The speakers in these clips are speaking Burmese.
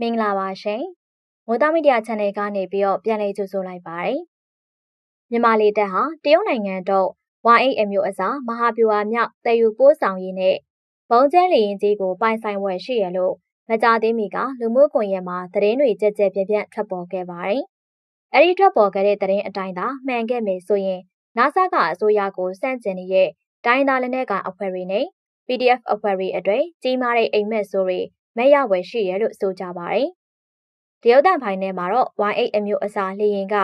မင်္ဂလာပါရှင်။မိုးသားမီဒီယာ channel ကနေပြီးတော့ပြန်လည်ကြိုဆိုလိုက်ပါတယ်။မြန်မာလေတပ်ဟာတရုတ်နိုင်ငံတော့ Y8 မျိုးအစားမဟာဗျူဟာမြောက်တည်ယူပို့ဆောင်ရေးနဲ့ဘုံကျဲလေရင်ကြီးကိုပိုင်ဆိုင်ဝယ်ရှိရလို့မကြသေးမီကလူမှုကွန်ရက်မှာသတင်းတွေကြက်ကြက်ပြန့်ပြန့်ထွက်ပေါ်ခဲ့ပါတယ်။အဲဒီထွက်ပေါ်ခဲ့တဲ့သတင်းအတိုင်းသာမှန်ခဲ့မယ်ဆိုရင် NASA ကအစိုးရကိုစန့်ကျင်နေတဲ့တိုင်းသားလက်နက်ကိုင်အဖွဲ့တွေနဲ့ PDF အဖွဲ့တွေအတွေ့ကြီးမားတဲ့အိမ်မက်ဆိုတွေ မဲ့ရဝယ်ရှိရလို့ဆိုကြပါတယ်။တရုတ်တန်ဖိုင်ထဲမှာတော့ Y8 အမျိုးအစားလေရင်က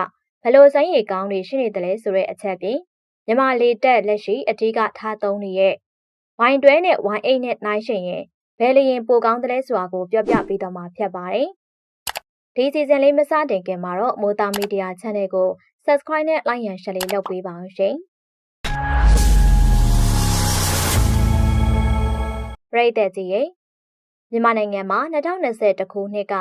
ဘလို့စမ်းရည်ကောင်းတွေရှိနေတယ်လဲဆိုတဲ့အချက်ပြင်မြန်မာလေတက်လက်ရှိအထူးကထားသုံးနေတဲ့ Y12 နဲ့ Y8 နဲ့နှိုင်းယှဉ်ရင်ဘယ်လေရင်ပိုကောင်းတယ်လဲဆိုတာကိုပြောပြပေးတော့မှာဖြစ်ပါတယ်။ဒီစီဇန်လေးမစတင်ခင်မှာတော့မိုးတာမီဒီယာ channel ကို subscribe နဲ့ like ရန် share လေးလုပ်ပေးပါအောင်ရှင်။ပရိသတ်ကြီးရေ မြန်မာနိုင်ငံမှာ2020ခုနှစ်က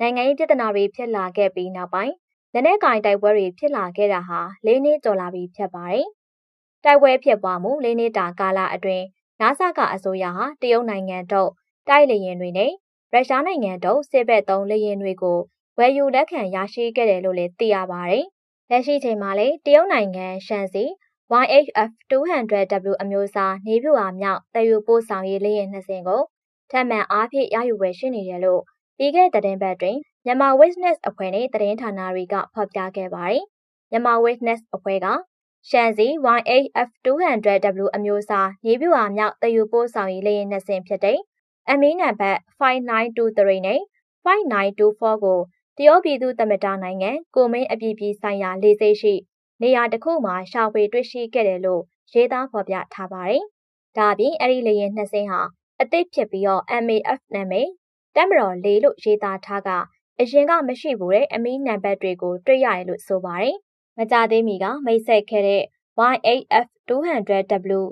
နိုင်ငံရေးပြဿနာတွေဖြစ်လာခဲ့ပြီးနောက်ပိုင်းလက်နက်ကင်တိုက်ပွဲတွေဖြစ်လာခဲ့တာဟာ၄နှစ်ကျော်လာပြီဖြစ်ပါတယ်။တိုက်ပွဲဖြစ်ပွားမှု၄နှစ်တာကာလအတွင်းနာဆာကအစိုးရဟာတရုတ်နိုင်ငံတို့တိုက်လေရင်တွေနဲ့ရုရှားနိုင်ငံတို့စစ်ဘက်သုံးလေရင်တွေကိုဝယ်ယူလက်ခံရရှိခဲ့တယ်လို့လည်းသိရပါတယ်။လက်ရှိချိန်မှာလည်းတရုတ်နိုင်ငံရှန်စီ YHF 200W အမျိုးအစားနေပြူအားမြောက်တည်ယူပို့ဆောင်ရေးလေယာဉ်နှစ်စင်းကို ထပ်မံအားဖြင့်ရယူဝယ်ရှိနေတယ်လို့ပြီးခဲ့တဲ့တင်ပတ်တွင်မြန်မာ Witness အဖွဲ့နဲ့သတင်းဌာနတွေကဖော်ပြခဲ့ပါတယ်။မြန်မာ Witness အဖွဲ့ကရှန်စီ YHF 200W အမျိုးအစားနေပြူအားမြောက်တည်ယူပို့ဆောင်ရေးလေယာဉ်နှစ်စင်းဖြစ်တဲ့အမီးနံပါတ်5923နဲ့5924ကိုတရုတ်ပြည်သူ့သမ္မတနိုင်ငံကိုမင်းအပြည်ပြည်ဆိုင်ရာလေဆိပ်ရှိ နေရာတစ်ခုမှာရှာဖွေတွေ့ရှိခဲ့တယ်လို့ရေးသားဖော်ပြထားပါတယ်။ဒါအပြင်အဲ့ဒီလေယာဉ်နှစ်စင်းဟာ အသစ်ဖြစ်ပြီးတော့ MAF နာမည်တက်မတော်၄လို့ရေးသားထားကအရင်ကမရှိဘူးတဲ့အမီးနံပါတ်တွေကိုတွေ့ရတယ်လို့ဆိုပါတယ်။မကြသေးမီကမိတ်ဆက်ခဲ့တဲ့ YAF 200W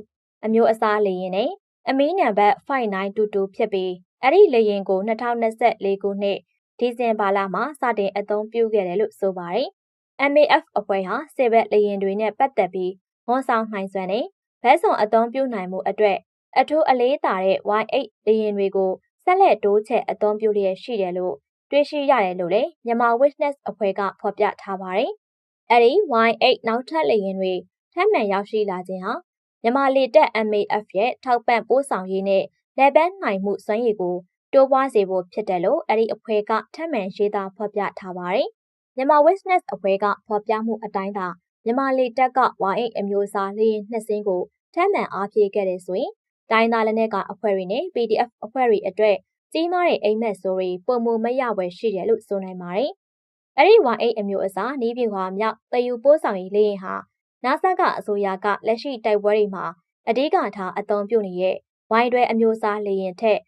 အမျိုးအစားလေယာဉ်နဲ့အမီးနံပါတ်5922ဖြစ်ပြီးအဲ့ဒီလေယာဉ်ကို2024ခုနှစ်ဒီဇင်ဘာလမှာစတင်အသုံးပြုခဲ့တယ်လို့ဆိုပါတယ်။ MAF အဖွဲ့ဟာစေဘက်လေယာဉ်တွေနဲ့ပတ်သက်ပြီးဝန်ဆောင်နိုင်စွမ်းနဲ့ဘဲဆောင်အသုံးပြုနိုင်မှုအတွက် အထူးအလေးသာတဲ့ Y8 လေယာဉ်တွေကိုဆက်လက်တိုးချဲ့အသုံးပြုလျက်ရှိတယ်လို့တွေ့ရှိရတယ်လို့လည်းမြန်မာ Witness အဖွဲ့ကဖော်ပြထားပါတယ်။အဲဒီ Y8 နောက်ထပ်လေယာဉ်တွေထပ်မံရောက်ရှိလာခြင်းဟာမြန်မာလေတပ် MAF ရဲ့ထောက်ပံ့ပို့ဆောင်ရေးနဲ့လက်ပန်းနိုင်မှုစွမ်းရည်ကိုတိုးပွားစေဖို့ဖြစ်တယ်လို့အဲဒီအဖွဲ့ကထပ်မံရေးသားဖော်ပြထားပါတယ်။မြန်မာ Witness အဖွဲ့ကဖော်ပြမှုအတိုင်းသာမြန်မာလေတပ်က Y8 အမျိုးအစားလေယာဉ်နှစ်စင်းကိုထပ်မံအားဖြည့်ခဲ့တဲ့ဆိုရင် တိုင်းသားလက်နက်ကအဖွဲ့တွေနဲ့ PDF အဖွဲ့တွေအတွက်ကြီးမားတဲ့အိမ်မက်ဆိုတွေပုံမမရဝယ်ရှိတယ်လို့ဆိုနိုင်ပါတယ်။အဲဒီ Y8 အမျိုးအစားနီးပြွာမြောက်တယူပိုးဆောင်ရေးလေယာဉ်ဟာနာဆာကအစိုးရကလက်ရှိတိုက်ပွဲတွေမှာအဓိကထားအသုံးပြုနေတဲ့ Y12 အမျိုးအစားလေယာဉ်ထက်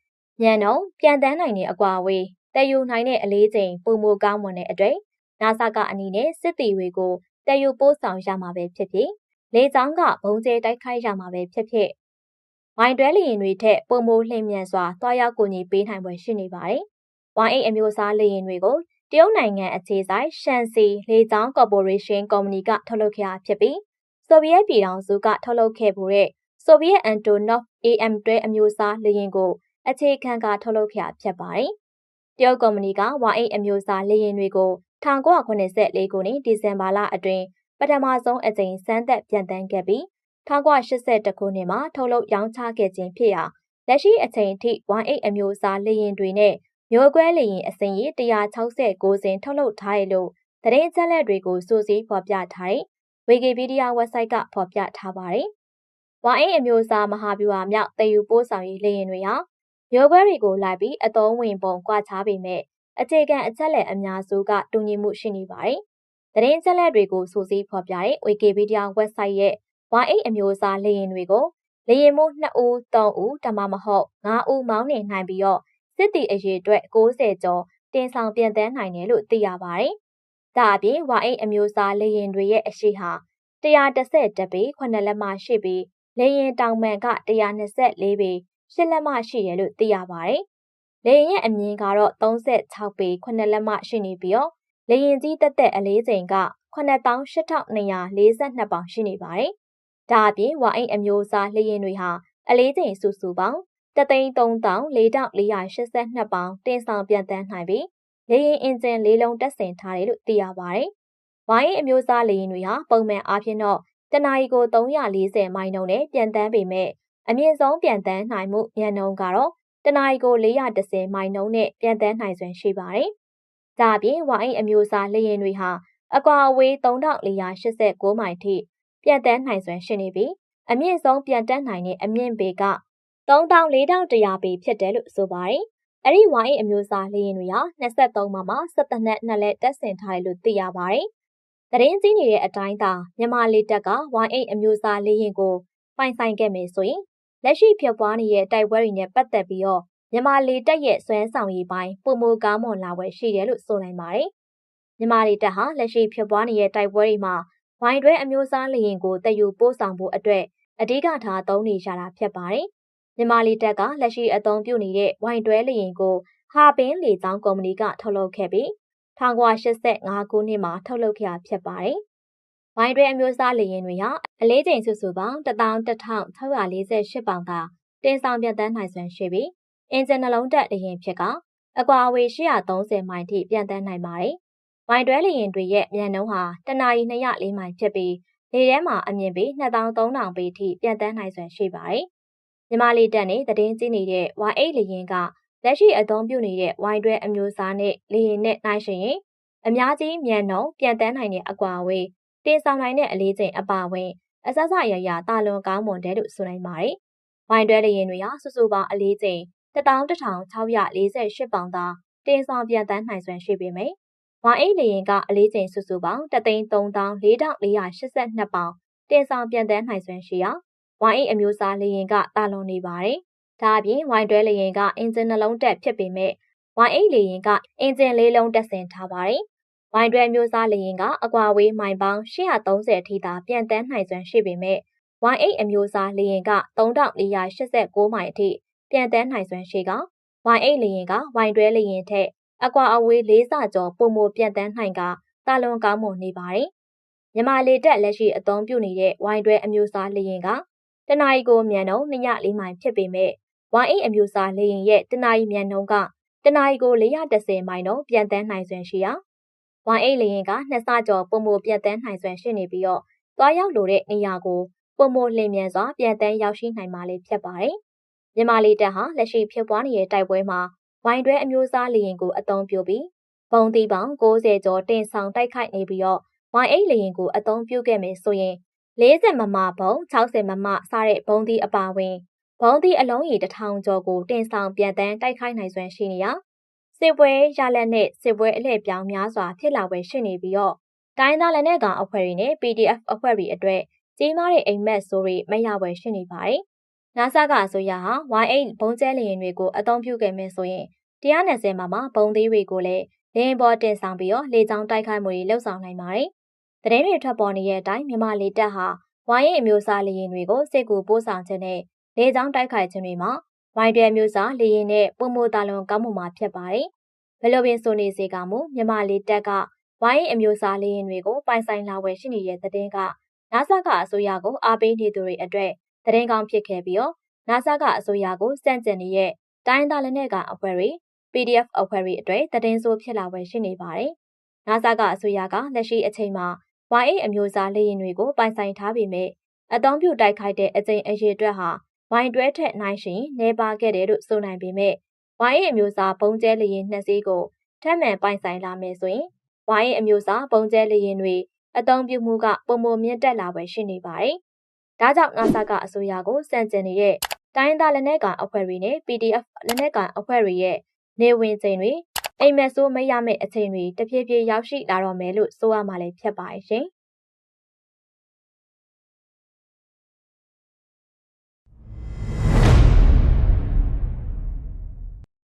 ညံတော့ပြန်တန်းနိုင်တဲ့အကွာအဝေးတည်ယူနိုင်တဲ့အလေးချိန်ပုံမကောင်းမွန်တဲ့အတွက်နာဆာကအနေနဲ့စစ်တီတွေကိုတည်ယူပို့ဆောင်ရမှာပဲဖြစ်ဖြစ်လေကြောင်းကဘုံကျဲတိုက်ခိုက်ရမှာပဲဖြစ်ဖြစ် ဝိုင်တွဲလီရင်တွေထက်ပုံမိုးလှည့်မြန်စွာတွားရောက်ကိုညီပေးနိုင်ပွဲရှိနေပါတယ်။ဝိုင်အိတ်အမျိုးအစားလေရင်တွေကိုတရုတ်နိုင်ငံအခြေစိုက်ရှန်စီလေကြောင်းကော်ပိုရေးရှင်းကုမ္ပဏီကထုတ်လုပ်ခဲ့တာဖြစ်ပြီးဆိုဗီယက်ပြည်ထောင်စုကထုတ်လုပ်ခဲ့မှုတဲ့ဆိုဗီယက်အန်တိုနော့ AM12 အမျိုးအစားလေရင်ကိုအခြေခံကထုတ်လုပ်ခဲ့တာဖြစ်ပါတယ်။တရုတ်ကုမ္ပဏီက Y8 အမျိုးအစားလေရင်တွေကို1984ခုနှစ်ဒီဇင်ဘာလအတွင်းပထမဆုံးအကြိမ်စမ်းသပ်ပြန်တန်းခဲ့ပြီး 1982ခုနှစ်မှာထုတ်လုပ်ရောင်းချခဲ့ခြင်းဖြစ်ရာလက်ရှိအချိန်ထိ Y8 အမျိုးအစားလေယာဉ်တွေနဲ့မျိုးကွဲလေယာဉ်အစင်ရေ169စင်ထုတ်လုပ်ထားရလို့သတင်းအချက်အလက်တွေကိုစိုးစည်းဖော်ပြထားတဲ့ Wikipedia website ကဖော်ပြထားပါတယ်။ Y8 အမျိုးအစားမဟာဗျူဟာမြောက်တည်ယူပို့ဆောင်ရေးလေယာဉ်တွေဟာမျိုးကွဲတွေကိုလိုက်ပြီးအသုံးဝင်ပုံကွာခြားပေမဲ့အခြေခံအချက်လက်အများစုကတူညီမှုရှိနေပါတယ်။သတင်းအချက်လက်တွေကိုစိုးစည်းဖော်ပြတဲ့ Wikipedia website ရဲ့ Y8 အမျိုးအစားလေယာဉ်တွေကိုလေယာဉ်မိုး2ဦး3ဦးဒါမှမဟုတ်5ဦးမောင်းနေနိုင်ပြီးတော့စစ်တီအရေအတွက်60ကျော်တင်ဆောင်ပြန်တန်းနိုင်တယ်လို့သိရပါတယ်။ဒါအပြင် Y8 အမျိုးအစားလေယာဉ်တွေရဲ့အရှိဟာ130တပေ9လက်မရှိပြီးလေယာဉ်တောင်မှန်က124ပေ10လက်မရှိတယ်လို့သိရပါတယ်။လေယာဉ်ရဲ့အမြင့်ကတော့36ပေ9လက်မရှိနေပြီးတော့လေယာဉ်ကြီးတက်တက်အလေးချိန်က98,242ပေါင်ရှိနေပါတယ် ဒါအပြင်ဝါအိမ်အမျိုးအစားလေရင်တွေဟာအလေးချိန်စုစုပေါင်း3,3482ပေါင်တင်ဆောင်ပြန်တန်းနိုင်ပြီးလေရင်အင်ဂျင်လေးလုံးတပ်ဆင်ထားတယ်လို့သိရပါတယ်။ဝိုင်းအမျိုးအစားလေရင်တွေဟာပုံမှန်အားဖြင့်တော့တနအီကို340မိုင်နှုန်းနဲ့ပြန်တန်းပေမဲ့အမြင့်ဆုံးပြန်တန်းနိုင်မှုမြန်နှုန်းကတော့တနအီကို410မိုင်နှုန်းနဲ့ပြန်တန်းနိုင်စွမ်းရှိပါတယ်။ဒါအပြင်ဝိုင်းအမျိုးအစားလေရင်တွေဟာအကွာအဝေး3489မိုင်ထိ ပြန်တန်းနိုင်စွမ်းရှိနေပြီးအမြင့်ဆုံးပြန်တန်းနိုင်တဲ့အမြင့်ပေက3400ပေဖြစ်တယ်လို့ဆိုပါတယ်။အဲ့ဒီဝိုင်းအမျိုးအစားလေရင်တွေဟာ23မှာမှ17နှစ်နဲ့လက်တက်ဆင်ထားတယ်လို့သိရပါတယ်။သတင်းကြီးနေတဲ့အတိုင်းသာမြန်မာလေတပ်က Y8 အမျိုးအစားလေရင်ကိုပိုင်ဆိုင်ခဲ့မယ်ဆိုရင်လက်ရှိဖြစ်ပွားနေတဲ့တိုက်ပွဲတွေနဲ့ပတ်သက်ပြီးတော့မြန်မာလေတပ်ရဲ့စွမ်းဆောင်ရည်ပိုင်းပုံမကောင်းမွန်လာဝယ်ရှိတယ်လို့ဆိုနိုင်ပါတယ်။မြန်မာလေတပ်ဟာလက်ရှိဖြစ်ပွားနေတဲ့တိုက်ပွဲတွေမှာ ဝိုင်းတွဲအမျိုးအစားလေရင်ကိုတည်ယူပို့ဆောင်ဖို့အတွက်အဓိကထားသုံးနေကြတာဖြစ်ပါတယ်။မြန်မာလေတပ်ကလက်ရှိအသုံးပြုနေတဲ့ဝိုင်းတွဲလေရင်ကိုဟာပင်းလေကြောင်းကုမ္ပဏီကထုတ်လုပ်ခဲ့ပြီး1985ခုနှစ်မှာထုတ်လုပ်ခဲ့တာဖြစ်ပါတယ်။ဝိုင်းတွဲအမျိုးအစားလေရင်တွေဟာအလေးချိန်စုစုပေါင်း11648ပေါင်သာတင်ဆောင်ပြတ်တန်းနိုင်စွမ်းရှိပြီးအင်ဂျင်နှလုံးတက်လေရင်ဖြစ်ကအကွာအဝေး830မိုင်ထိပြန့်တန်းနိုင်ပါတယ်။ ဝိုင်းတွဲလေရင်တွေရဲ့မြန်နှုန်းဟာတနာရီ204မိုင်ဖြစ်ပြီးလေထဲမှာအမြင့်ပေ2300ပေထိပြန့်တန်းနိုင်စွမ်းရှိပါတယ်။မြမလေးတက်နဲ့သတင်းကြီးနေတဲ့ Y8 လေရင်ကလက်ရှိအသုံးပြုနေတဲ့ဝိုင်းတွဲအမျိုးအစားနဲ့လေရင်နဲ့နှိုင်းယှဉ်ရင်အများကြီးမြန်နှုန်းပြန့်တန်းနိုင်တဲ့အကွာအဝေးတင်ဆောင်နိုင်တဲ့အလေးချိန်အပါအဝင်အစစရရတာလွန်ကောင်းမွန်တယ်လို့ဆိုနိုင်ပါတယ်။ဝိုင်းတွဲလေရင်တွေဟာစုစုပေါင်းအလေးချိန်11648ပေါင်သာတင်ဆောင်ပြန်တန်းနိုင်စွမ်းရှိပေမယ့် ဝါအိတ်လေရင်ကအလေးချိန်စုစုပေါင်း33482ပေါင်တင်ဆောင်ပြန်တန်းနိုင်စွမ်းရှိရာဝိုင်းအိတ်အမျိုးအစားလေရင်ကတာလွန်နေပါတယ်။ဒါအပြင်ဝိုင်းတွဲလေရင်ကအင်ဂျင်နှလုံးတက်ဖြစ်ပေမဲ့ဝိုင်းအိတ်လေရင်ကအင်ဂျင်လေးလုံးတက်ဆင်ထားပါတယ်။ဝိုင်းတွဲမျိုးစားလေရင်ကအကွာဝေးမိုင်ပေါင်း830အထိသာပြန်တန်းနိုင်စွမ်းရှိပေမဲ့ဝိုင်းအိတ်အမျိုးစားလေရင်က3489မိုင်အထိပြန်တန်းနိုင်စွမ်းရှိက Y8 လေရင်က Y12 လေရင်ထက် အကွာအဝေး၄ဆကျော်ပုံမပြန်တန်းနိုင်ကတာလွန်ကောင်းမွန်နေပါတယ်။မြန်မာလေတက်လက်ရှိအသုံးပြုနေတဲ့ Y12 အမျိုးအစားလေရင်ကတနအီကိုမြန်နှုန်း204မိုင်ဖြစ်ပေမဲ့ Y8 အမျိုးအစားလေရင်ရဲ့တနအီမြန်နှုန်းကတနအီကို410မိုင်နှုန်းပြန်တန်းနိုင်စွမ်းရှိရာ Y8 လေရင်ကနှစ်ဆကျော်ပုံမပြန်တန်းနိုင်စွမ်းရှိနေပြီးတော့သွားရောက်လိုတဲ့နေရာကိုပုံမလျင်မြန်စွာပြန်တန်းရောက်ရှိနိုင်မှာလေးဖြစ်ပါတယ်။မြန်မာလေတပ်ဟာလက်ရှိဖြစ်ပွားနေတဲ့တိုက်ပွဲမှာ ဝိုင်းတွဲအမျိုးအစားလေရင်ကိုအသုံးပြုပြီးပုံတီပေါင်း60ကျော်တင်ဆောင်တိုက်ခိုက်နေပြီးတော့ဝိုင်းအိတ်လေရင်ကိုအသုံးပြုခဲ့မယ်ဆိုရင်40မမဘုံ60မမစတဲ့ဘုံတီအပါဝင်ဘုံတီအလုံးရေတစ်ထောင်ကျော်ကိုတင်ဆောင်ပြန်တန်းတိုက်ခိုက်နိုင်စွမ်းရှိနေရစစ်ပွဲရလက်နဲ့စစ်ပွဲအလှည့်ပြောင်းများစွာဖြစ်လာပွဲရှိနေပြီးတော့တိုင်းသားလက်နက်ကောင်အဖွဲ့တွေနဲ့ PDF အဖွဲ့တွေအတွက်ကြီးမားတဲ့အိမ်မက်ဆိုးတွေမရပွဲရှိနေပါတယ် နာဆာကအစိုးရဟာ Y8 ဘုံကျဲလေရင်တွေကိုအသုံးပြုခဲ့မယ်ဆိုရင်120မှာမှဘုံသေးတွေကိုလည်းလေရင်ပေါ်တင်ဆောင်ပြီးတော့လေကြောင်းတိုက်ခိုက်မှုတွေလှုပ်ဆောင်နိုင်ပါတယ်။သတင်းတွေထွက်ပေါ်နေတဲ့အတိုင်းမြန်မာလေတပ်ဟာ Y8 အမျိုးအစားလေရင်တွေကိုစစ်ကူပို့ဆောင်ခြင်းနဲ့လေကြောင်းတိုက်ခိုက်ခြင်းတွေမှာ Y12 အမျိုးအစားလေရင်နဲ့ပုံမိုတာလွန်ကောင်းမှုမှာဖြစ်ပါတယ်။ဘယ်လိုပင်ဆိုနေစေကမူမြန်မာလေတပ်က Y8 အမျိုးအစားလေရင်တွေကိုပိုင်ဆိုင်လာဝယ်ရှိနေတဲ့သတင်းကနာဆာကအစိုးရကိုအားပေးနေသူတွေအတွက် သတင်းကောင်းဖြစ်ခဲ့ပြီးတော့ NASA ကအစိုးရကိုစန့်ကျင်နေတဲ့တိုင်းသားလက်နက်ကအဖွဲတွေ PDF အဖွဲ့တွေအတွက်သတင်းဆိုးဖြစ်လာဝယ်ရှိနေပါတယ်။ NASA ကအစိုးရကလက်ရှိအချိန်မှာ Y8 အမျိုးအစားလေယာဉ်တွေကိုပိုင်ဆိုင်ထားပေမဲ့အသုံးပြုတိုက်ခိုက်တဲ့အကြိမ်အရေအတွက်ဟာ Y12 ထက်နိုင်ရှင်နေပါခဲ့တယ်လို့ဆိုနိုင်ပေမဲ့ Y8 အမျိုးအစားဘုံကျဲလေယာဉ်နှစ်စီးကိုထပ်မံပိုင်ဆိုင်လာမယ်ဆိုရင် Y8 အမျိုးအစားဘုံကျဲလေယာဉ်တွေအသုံးပြုမှုကပုံမမြင့်တက်လာပဲရှိနေပါတယ်။ ဒါကြောင့်နာဆာကအစိုးရကိုစန့်ကျင်နေတဲ့တိုင်းသားလက်နက်ကောင်အဖွဲ့တွေနဲ့ PDF လက်နက်ကောင်အဖွဲ့တွေရဲ့နေဝင်ချိန်တွေအိမ်မက်ဆိုးမရမယ့်အချိန်တွေတဖြည်းဖြည်းရောက်ရှိလာတော့မယ်လို့ဆိုရမှာလည်းဖြစ်ပါရဲ့ရှင်။